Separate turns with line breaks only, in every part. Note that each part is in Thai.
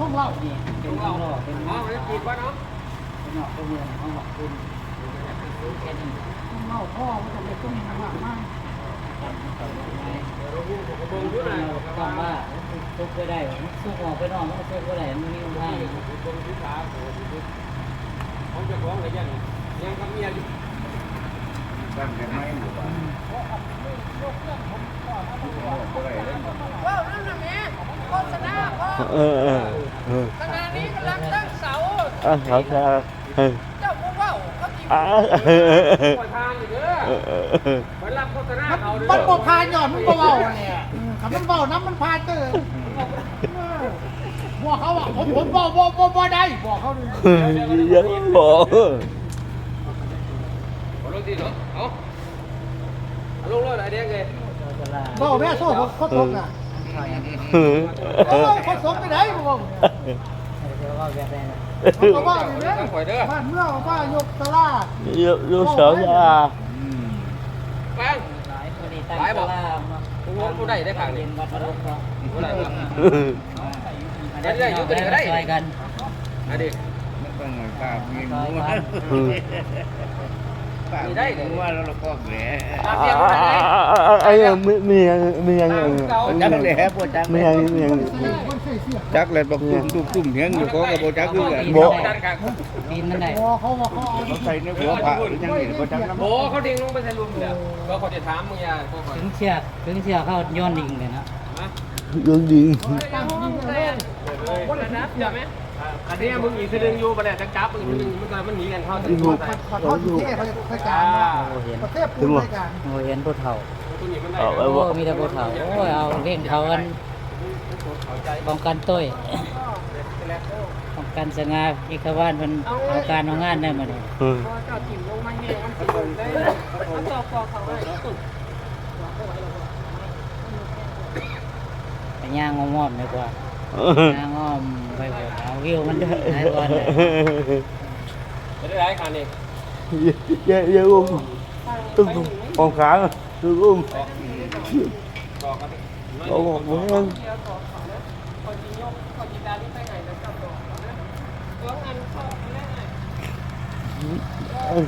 พวกเรา
เนี่ย
เป็
นเราข้างนอเป็น
อ๋อมันจีบป่ะเนาะ
เป็นนอกเป็นเมืองห้องหลักคุณแค่นี้
พวกเราพ่อมันจะไปตุ้มหนังหลังมาก
ต้องว่าซุกไปได้ซุกออกไปนอกมันก็ซุกไปได้มันมีทาง
เบิ่งที่ขาผมจะฟ้องอะไรยังยังกับเมียอยู่
ตั้งแต่ไม่หมู่านก็เลยเล่น
ว้าวนั่นะ
เออเออ
ขณะนี้กำลังตั้งเสา
อะเขาแค่เออ
เจ้าพวกว่าวเขาจีบ
อะเออเออเออ
ปล่อยทางอยู่เด้อ
เออเออเออ
ไปรับโฆษณา
มัน
เขาเด้อ
มันบ่พานหย่อนมันบ่เว้าเนี่ยคำมันเว้าน้ำมันพานเตอบอกเขาว่าผมผมบ่บ่บ่บ่ได้บอกเขาดิ
เฮ้ยยังบอก
เอาลงที่เหรอเอาเอาลงเลยไหนเด้งเลย
ตลาด
บ่แม่โซ่เขาทกน่ะ
เออ
โอ้ยเขาสงไปไหนบ่ผมก็
ว่า
อเนี่ยบ้านเมื่อว่ายกตลาด
ลูกลูกสาวยา
แป้ง
หลายคนนี่ตั้งตลาดมาเย็นวัดพระลกก็
เท่าไหร่ครับ
อันนี้กันได้ช่วยกัน
อันนี้
มันต้องเหมือนป้ามีมู
ช่วยกัน
อืม
ป้ามีมูว่าแล้วเราก็แหล่
ตาม พียงเท่าไหร่
ไอ้ยังมีมียังมีอยังยัง
จักเลยปวดจัก
มียังมียัง
คนใส่เสื้อ
จักเลยบอกตุ่มตุ่มตุ่มเฮียงอยู่ก็กระโบจักคือกัน
บ่
ด้าน
นมันได้
พอเขาว่าเขาเอา
เขาใส่ในหัวผ้าหรือยังเห็นบ่จัก
โอ้เขาดิ่งลงไปใส่รวมเลยก็เขาจะถามมึงยา
ถึงเชือกถึงเชือกเขาย้อนดิ่งเลยนะ
ยิงยิง
ตั้งที่เลย
คนนัดใช่ไหมอันนี้มึงอีกทีนึงอยู่ไปแล้วจับจับมึงทีนึงมันมันหนีกันเข้าถึงตัวใส่
ขอโทษที่เขาจะรายการประเทศปูรายการ
โอ้เห็นผู้เฒ่า
เอาไว้
โอ้
บ่
มีแต่ผู้เฒ่าโอ้ยเอาเร่งเขากันป้องกันต้ยป้องกันสง่าอีกวานมันเอาการเอางานได้มาเนี่ย
เออ
เจ้าถิ่มลงมาแห้งมันสิลงได้เอาต่อปอกเขาไว้
ไปย่างงอมๆดีกว่า
เออย่าง
อ้อมไปหมดเอาวิวมันได้ก่อนเลย
ไม่ได้ไรคันนี้
อย่าอย่าอุ้มตุ้มของขาตุ้มอุ้ม
บอกกัน
โอ้โหมึง
คนยิงยกคนยิงดานี่ไปไหนแล้วจับดอกนะเรื่องอันเข้าอันแรกไง
เขา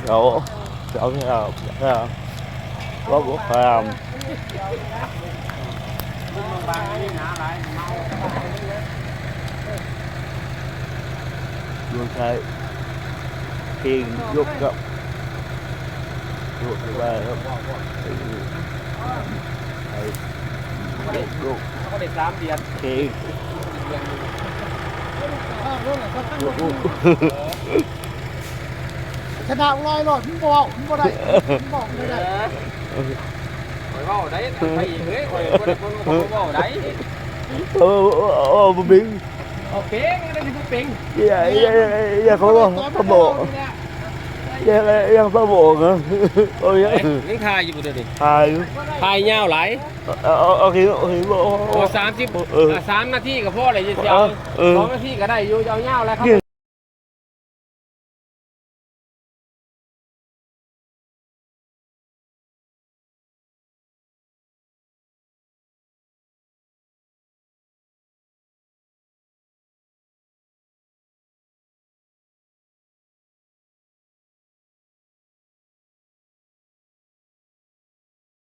เขาเนี่ยเขาว่าบุคาม
บางนี่ หนาหลายเมา
ดวงชาไปครับไอ้เด็กยก
เขาได้สามเดือน
เพียง
ชนะลอยรถมึงบอกมึงบอกได้มึงบอกไม่ได้
คอยว่าได้ไปอีกเลยคอยคนคนคนว่าได้
โอ้โอ้บิง
โอเคได้ที่ผู้เป็ง
อย่าอย่าอย่าเขาบอกเขาบอก อย่าอย่าเขาบอกเหรอโอ้ย
ยังทายอยู่เดี๋ยวดิ
ถ่าย
ทายยาวหลาย
เอาเอาเอาคิดเอาคิดว่า
โอ้สามสิบสามนาทีกับพ่ออะไรจะเสียวสองนาทีก็ได้อยู่ยาวๆแล้วครับ